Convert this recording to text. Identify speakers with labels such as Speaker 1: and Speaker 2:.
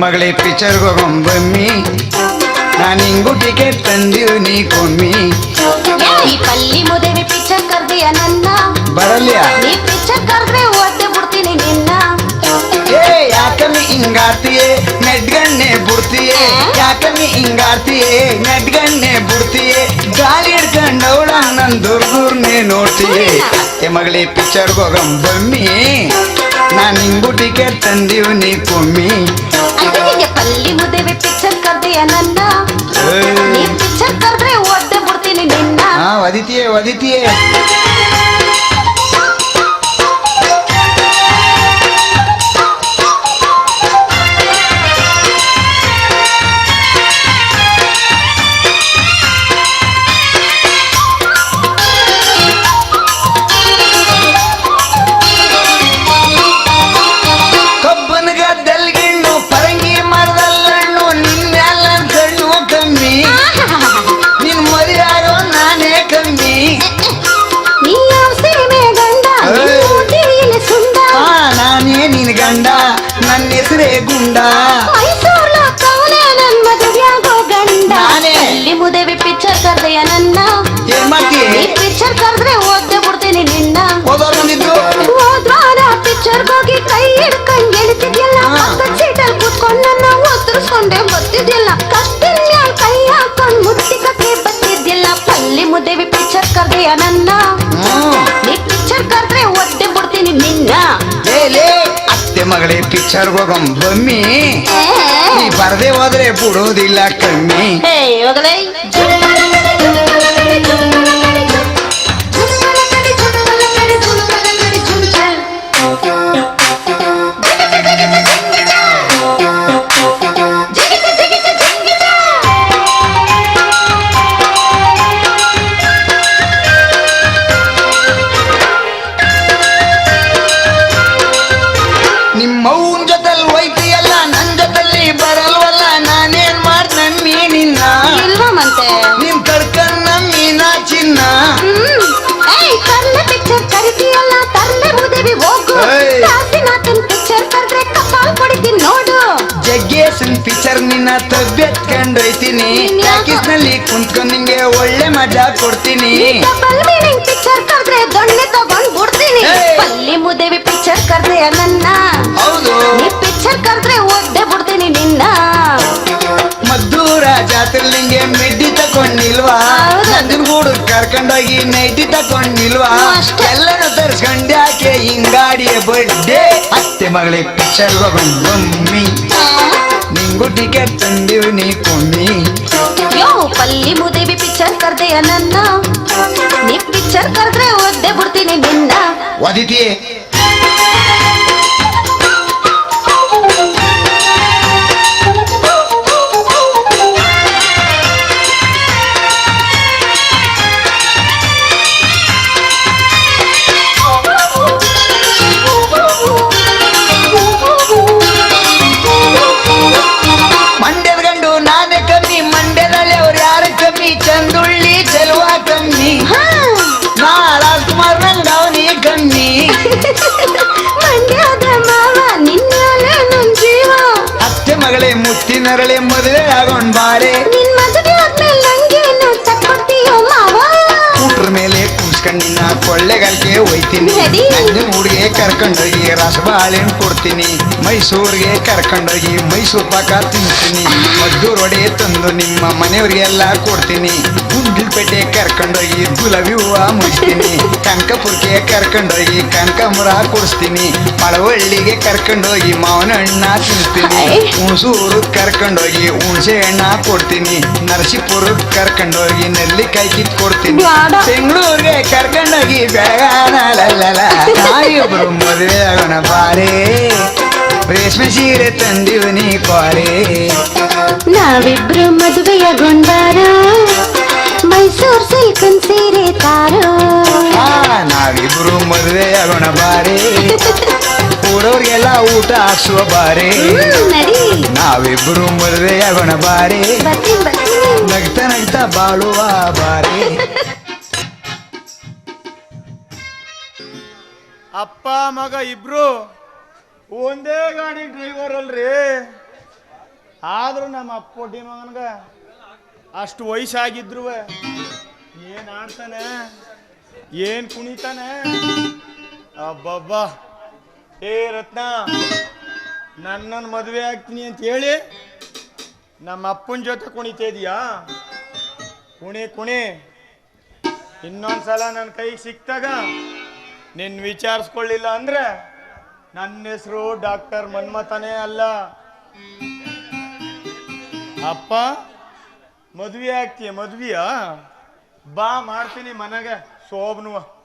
Speaker 1: ಮಗಳೇ ಪಿಚರ್ ಹೋಗೊಂಬಮ್ಮಿ ನಾನು ಹಿಂಗೂ ಟಿಕೆಟ್ ತಂದೀವಿ ನೀ ಕೊಮ್ಮಿ.
Speaker 2: ಈ ಪಲ್ಲಿ ಮುದೇವಿ ಪಿಕ್ಚರ್ ಕರ್ದಿಯ ನನ್ನ?
Speaker 1: ಬರಲ್ಯ?
Speaker 2: ನೀ ಪಿಕ್ಚರ್ ಕರ್ದ್ರೆ ಓದ್ದೆ ಬಿಡ್ತೀನಿ ನಿನ್ನ.
Speaker 1: ಏ ಯಾಕಮ್ಮಿ ಹಿಂಗಾರ್ತಿಯೇ ನೆಡ್ಗಣ್ಣೆ ಬಿಡ್ತೀಯೇ? ಯಾಕಮ್ಮಿ ಹಿಂಗಾರ್ತಿಯೇ ನೆಡ್ಗಣ್ಣೆ ಬಿಡ್ತೀಯೇ? ಗಾಳಿ ಹಿಡ್ಕೊಂಡವಳ ನನ್ ದುರ್ಗುರ್ನೆ ನೋಡ್ತೀಯೇ? ಏ ಮಗಳೇ ಪಿಕ್ಚರ್ಗೆ ಹೋಗೊಂಬಮ್ಮಿ ನಾನು ಹಿಂಗೂ ಟಿಕೆಟ್ ತಂದೀವಿ ನೀ ಕೊಮ್ಮಿ. ಒದಿತಿಯೇ ನನ್ನ ಮಗಳೇ ಪಿಕ್ಚರ್ ಹೋಗಂ ಬಮ್ಮಿ ನೀ ಬರದೆ ಹೋದ್ರೆ ಬಿಡೋದಿಲ್ಲ ಕಮ್ಮಿ ತಬ್ಬೆತ್ಕೊಂಡೊಯ್ತೀನಿ ಟಾಕೀಸ್ನಲ್ಲಿ ಕುಂತ್ಕೊಂಡ್ ನಿಂಗೆ ಒಳ್ಳೆ ಮಜಾ ಕೊಡ್ತೀನಿ.
Speaker 2: ಪಿಕ್ಚರ್ ಕರೆದ್ರೆ ದೊಣ್ಣೆ ತಗೊಂಡ್ ಬಿಡ್ತೀನಿ. ಪಲ್ಲಿ ಮುದೇವಿ ಪಿಕ್ಚರ್ ಕರೆದ್ರೆ ನನ್ನ.
Speaker 1: ಹೌದು.
Speaker 2: ಪಿಕ್ಚರ್ ಕರೆದ್ರೆ ಒದ್ದೆ ಬಿಡ್ತೀನಿ ನಿನ್ನ.
Speaker 1: ಮದ್ದೂರ ಜಾತ್ರೆ ನಿಂಗೆ ಮಿಡ್ಡಿ
Speaker 2: ಹೌದು.
Speaker 1: ನಂಜನಗೂಡು ಕರ್ಕೊಂಡೋಗಿ ನೈಟಿ
Speaker 2: ಅಷ್ಟೇ.
Speaker 1: ಎಲ್ಲನೂ ತರ್ಸ್ಕೊಂಡ್ ಯಾಕೆ ಹಿಂಗಾಡಿಯ ಬಡ್ಡೆ ಅತ್ತೆ ಮಗಳಿಗೆ ಪಿಕ್ಚರ್ ಹೋಗೊಂಡ್ ಬಮ್ಮಿ ನಿಂಗು ಟಿಕೆಟ್ ತಂದಿವ್ ನೀ
Speaker 2: ನನ್ನ ನೀ ಪಿಕ್ಚರ್ ಕರೆದ್ರೆ ಒದ್ದೆ ಬಿಡ್ತೀನಿ ನಿನ್ನ.
Speaker 1: ಒದಿತಿಯೇ ಮಗಳೇ ಮುತ್ತಿನರಳೆ ಮದುವೆ ಆಗೊಂಡ್ ಬಾರೆ. ಕೂಟ್ರ ಮೇಲೆ ಕುಣ್ಸ್ಕೊಂಡಿನ ಕೊಳ್ಳೆಗಾಲ್ಗೆ ಒಯ್ತೀನಿ. ಹುಡುಗೆ ಕರ್ಕೊಂಡೋಗಿ ರಸಬಾಳೆನ್ ಕೊಡ್ತೀನಿ. ಮೈಸೂರಿಗೆ ಕರ್ಕೊಂಡೋಗಿ ಮೈಸೂರು ಪಾಕ ತಿಂತೀನಿ ಮದ್ದೂರ್ ಒಡೆ ತಂದು ನಿಮ್ಮ ಮನೆಯವ್ರಿಗೆಲ್ಲ ಕೊಡ್ತೀನಿ. ಗುಂಡಿಲ್ಪೇಟೆ ಕರ್ಕೊಂಡೋಗಿ ಗುಲಾಬಿ ಹೂವ ಮುಗಿಸ್ತೀನಿ ಕರ್ಕೊಂಡೋಗಿ ಕನಕಾಂಬರ ಕೊಡಿಸ್ತೀನಿ. ಮಳವಳ್ಳಿಗೆ ಕರ್ಕೊಂಡೋಗಿ ಮಾವನ ಹಣ್ಣ ತಿನ್ನಿಸ್ತೀನಿ. ಹುಣಸೂರು ಕರ್ಕೊಂಡೋಗಿ ಹುಣಸೆ ಹಣ್ಣ ಕೊಡ್ತೀನಿ. ನರಸೀಪುರಕ್ಕೆ ಕರ್ಕೊಂಡೋಗಿ ನೆಲ್ಲಿಕಾಯಿ ಕಿತ್ ಕೊಡ್ತೀನಿ. ಬೆಂಗಳೂರಿಗೆ ಕರ್ಕೊಂಡೋಗಿ ಬೆಳಗಾನಲ್ಲ ನಾವಿಬ್ರು ಮದುವೆ ಆಗೋಣ ಬಾರೆ. ರೇಷ್ಮೆ ಸೀರೆ ತಂದಿವ್ ನೀ ಕ್ವಾರೆ
Speaker 2: ನಾವಿಬ್ರು ಮೈಸೂರ್
Speaker 1: ಮದುವೆ ಬಾರಿ. ಊರವ್ರಿಗೆಲ್ಲ ಊಟ ಹಾಕ್ಸುವ ಬಾರಿ. ನಾವಿಬ್ರು ಮದುವೆ ಆಗೋಣ ಬಾರಿ. ನಗ್ತಾ ನಗ್ತಾ ಬಾಳುವ ಬಾರಿ.
Speaker 3: ಅಪ್ಪ ಮಗ ಇಬ್ರು ಒಂದೇ ಗಾಡಿ ಡ್ರೈವರ್ ಅಲ್ರಿ. ಆದ್ರೂ ನಮ್ಮ ಅಪ್ಪೊಡ್ಡಿ ಮಗನ್ಗ ಅಷ್ಟು ವಯಸ್ಸಾಗಿದ್ರು ಏನ್ ಆಡ್ತಾನೆ? ಏನ್ ಕುಣಿತಾನೆ? ಅಬ್ಬಬ್ಬಾ. ಏ, ರತ್ನ, ನನ್ನನ್ನು ಮದುವೆ ಆಗ್ತೀನಿ ಅಂತ ಹೇಳಿ ನಮ್ಮ ಅಪ್ಪನ ಜೊತೆ ಕುಣಿತಾ ಇದೆಯಾ? ಕುಣಿ ಕುಣಿ. ಇನ್ನೊಂದ್ಸಲ ನನ್ನ ಕೈಗೆ ಸಿಕ್ತಾಗ ನಿನ್ ವಿಚಾರಿಸ್ಕೊಳ್ಳಿಲ್ಲ ಅಂದ್ರೆ ನನ್ನ ಹೆಸರು ಡಾಕ್ಟರ್ ಮನ್ಮಥನೇ ಅಲ್ಲ. ಅಪ್ಪ, ಮದುವೆ ಆಗ್ತೀಯ, ಮದ್ವಿಯಾ? ಬಾ, ಮಾಡ್ತೀನಿ ಮನೆಗೆ. ಶೋಭನುವ.